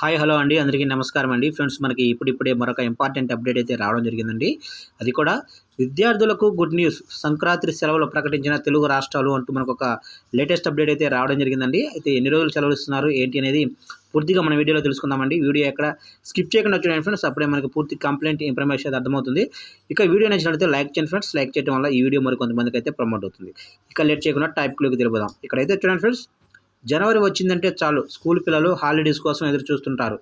Hi hello అండి. అందరికీ నమస్కారం అండి. ఫ్రెండ్స్ మనకి ఇప్పుడిప్పుడే మరొక ఇంపార్టెంట్ అప్డేట్ అయితే రావడం జరిగిందండి. అది కూడా విద్యార్థులకు గుడ్ న్యూస్. సంక్రాంతి సెలవులు ప్రకటించిన తెలుగు రాష్ట్రాలు అంటూ మనకు ఒక లేటెస్ట్ అప్డేట్ అయితే రావడం జరిగిందండి. అయితే ఎన్ని రోజులు సెలవులు ఇస్తున్నారు ఏంటి అనేది పూర్తిగా మన వీడియోలో తెలుసుకుందామండి. వీడియో ఎక్కడ స్కిప్ చేయకుండా చూడండి ఫ్రెండ్స్ అప్పుడే మనకి పూర్తి కంప్లైంట్ ఇన్ఫర్మేషన్ అయితే అర్థమవుతుంది. ఇక వీడియో నచ్చినట్లయితే లైక్ చేయండి ఫ్రెండ్స్. లైక్ చేయడం వల్ల ఈ వీడియో మరి కొంతమందికి అయితే ప్రమోట్ అవుతుంది. ఇక లేట్ చేయకుండా టైప్లోకి తెలిపదాం ఇక్కడైతే చూడండి ఫ్రెండ్స్ జనవరి వచ్చిందంటే చాలు. స్కూల్ పిల్లలు హాలిడేస్ కోసం ఎదురు చూస్తుంటారు.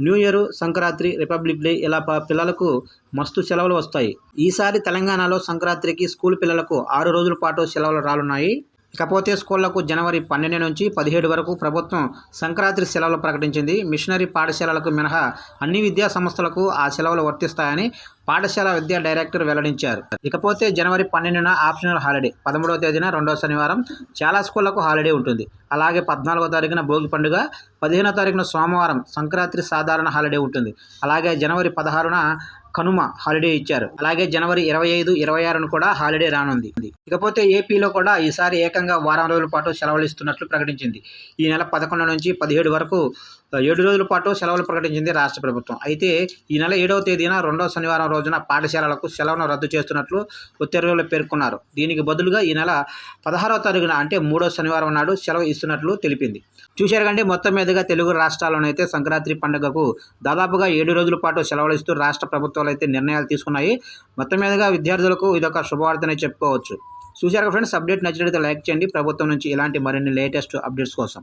New year Sankranti republic day ఇలా ప- పిల్లలకు మస్తు సెలవులు వస్తాయి. ఈసారి తెలంగాణలో సంక్రాంతికి స్కూల్ పిల్లలకు ఆరు రోజుల పాటు సెలవులు రానున్నాయి. ఇకపోతే స్కూళ్ళకు జనవరి పన్నెండు నుంచి పదిహేడు వరకు ప్రభుత్వం సంక్రాంతి సెలవులు ప్రకటించింది. మిషనరీ పాఠశాలలకు మినహా అన్ని విద్యా సంస్థలకు ఆ సెలవులు వర్తిస్తాయని పాఠశాల విద్యా డైరెక్టర్ వెల్లడించారు. ఇకపోతే జనవరి పన్నెండున ఆప్షనల్ హాలిడే పదమూడవ తేదీన రెండవ శనివారం చాలా స్కూళ్ళకు హాలిడే ఉంటుంది. అలాగే పద్నాలుగో తారీఖున భోగి పండుగ పదిహేనో తారీఖున సోమవారం సంక్రాంతి సాధారణ హాలిడే ఉంటుంది. అలాగే జనవరి పదహారున కనుమ హాలిడే ఇచ్చారు. అలాగే జనవరి ఇరవై ఐదు ఇరవై ఆరును కూడా హాలిడే రానుంది. ఇకపోతే ఏపీలో కూడా ఈసారి ఏకంగా వారం రోజుల పాటు సెలవులు ఇస్తున్నట్లు ప్రకటించింది. ఈ నెల పదకొండు నుంచి పదిహేడు వరకు ఏడు రోజుల పాటు సెలవులు ప్రకటించింది రాష్ట్ర ప్రభుత్వం. అయితే ఈ నెల ఏడవ తేదీన రెండవ శనివారం రోజున పాఠశాలలకు సెలవును రద్దు చేస్తున్నట్లు ఉత్తర్వులు పేర్కొన్నారు. దీనికి బదులుగా ఈ నెల పదహారవ తారీఖున అంటే మూడో శనివారం నాడు సెలవు ఇస్తున్నట్లు తెలిపింది. చూశారు కంటే మొత్తం మీదుగా తెలుగు రాష్ట్రాల్లోనైతే సంక్రాంతి పండుగకు దాదాపుగా ఏడు రోజుల పాటు సెలవులు ఇస్తూ రాష్ట్ర ప్రభుత్వాలు అయితే నిర్ణయాలు తీసుకున్నాయి. మొత్తం మీదుగా విద్యార్థులకు ఇదొక శుభవార్తనే చెప్పుకోవచ్చు. చూశారు ఫ్రెండ్స్ అప్డేట్ నచ్చినట్లయితే లైక్ చేయండి. ప్రభుత్వం నుంచి ఇలాంటి మరిన్ని లేటెస్ట్ అప్డేట్స్ కోసం.